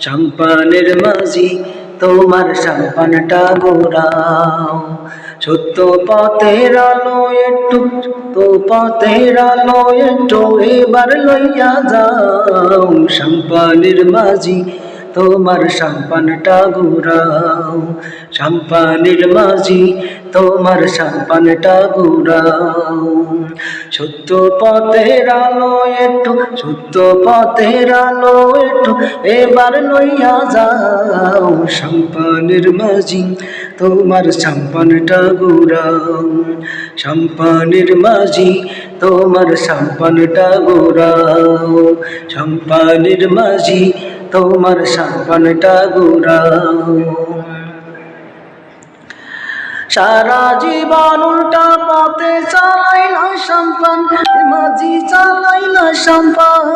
সম্পানের মাঝি, তোমার সম্পানটা গোড়াও। সত্য পথের আলো একটু তো পথের আলো একটু এবার লইয়া যাও। সম্পানের মাঝি তোমার সম্পানটা ঘুরাও সম্পানের মাঝি তোমার সম্পানটা ঘুরাও সত্য পথের আলো একটু সত্য পথের আলো একটু এবার লইয়া যাও। সম্পানের মাঝি তোমার সম্পানটা ঘুরাও সম্পানের মাঝি তোমার সম্পানটা ঘুরাও সম্পানের মাঝি তোমার সম্পানটা ঘুরাও। সারা জীবন উল্টা পথে চালাইল সম্পান, মাঝি চালাইল সম্পান।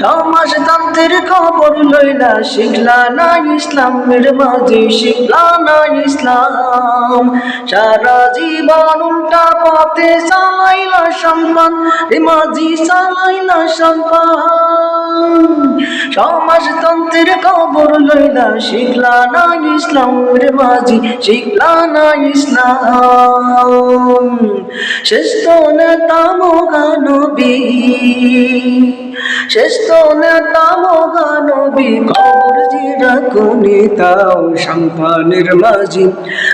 সমাজতন্ত্রের খবর লইলা শিখলা না ইসলামের মাঝি শিখলা না ইসলাম। সারা জীবন উল্টা পথে চালাইল সম্পান, মাঝি চালাইল সম্পান। সমাজতন্ত্রের খবর লইলা শিখলা না ইসলাম রে মাঝি, শিখলা না ইসলাম। শেষ তো নেতা মহানবী শেষ তো নেতা মহানবী খবর তাও সম্পানের মাঝি,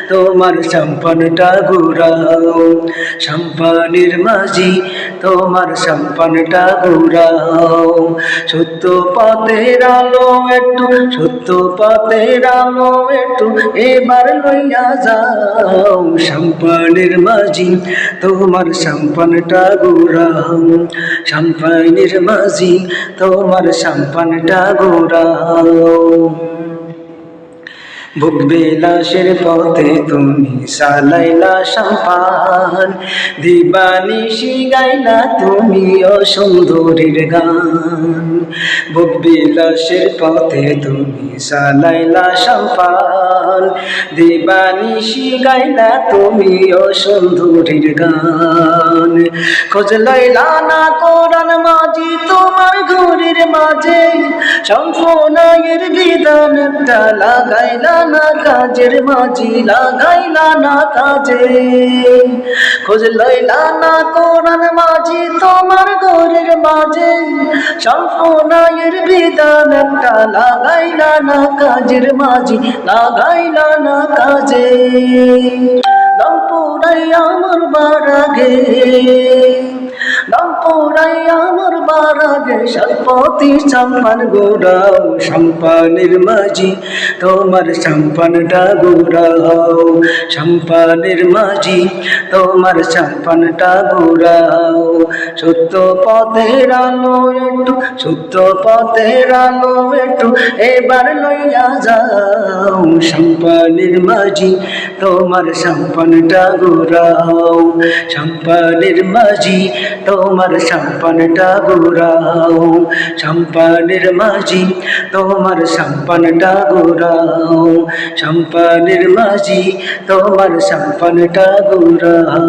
তোমার সম্পানটা ঘুরাও। সম্পানের মাঝি, তোমার সম্পানটা ঘুরাও। সত্য পথের আলো একটু, সত্য পথের আলো একটু এবার লইয়া যাও। সম্পানের মাঝি, তোমার সম্পানটা ঘুরাও। সম্পানের মাঝি, তোমার সম্পানটা ঘুরাও। বুক বিলাসের পথে তুমি সালাইলা দিবানি দিবানিশি গাইলা তুমি অসুন্দরীর গান। ভুগবে বিলাসের পথে তুমি সালাইলা সম্পান দিবানিশি গাইলা তুমি অসুন্দরীর গান। খোঁজ না কোরআন মাঝি তোমার ঘরের মাঝে। সম্পূর্ণের বিধান লাগাইলা না, কাজের মাঝি লাগাইলা না কাজে। খোঁজ না মাঝি তোমার ঘরের মাঝে। সম্পূর্ণের বিধান লাগাইলা না, কাজের মাঝি লাগাইলা না কাজে দম পুরাই আমার বারাগে। দম পুরাই আমার বারাগে সৎপতি সম্পান গোড়াও, সম্পানের মাঝি, তোমার সম্পানটা গোড়াও, সম্পানের মাঝি, তোমার সম্পানটা গোড়াও। সত্য পথের আলো একটু, সত্য পথের আলো একটু, এবার লইয়া যাও। সম্পানের মাঝি, তোমার সম্পানটা গোড়াও। সম্পানের মাঝি তোমার সম্পানটা গোড়াও। সম্পানের মাঝি তোমার সম্পানটা গোড়াও। সম্পানের মাঝি তোমার সম্পানটা গোড়াও।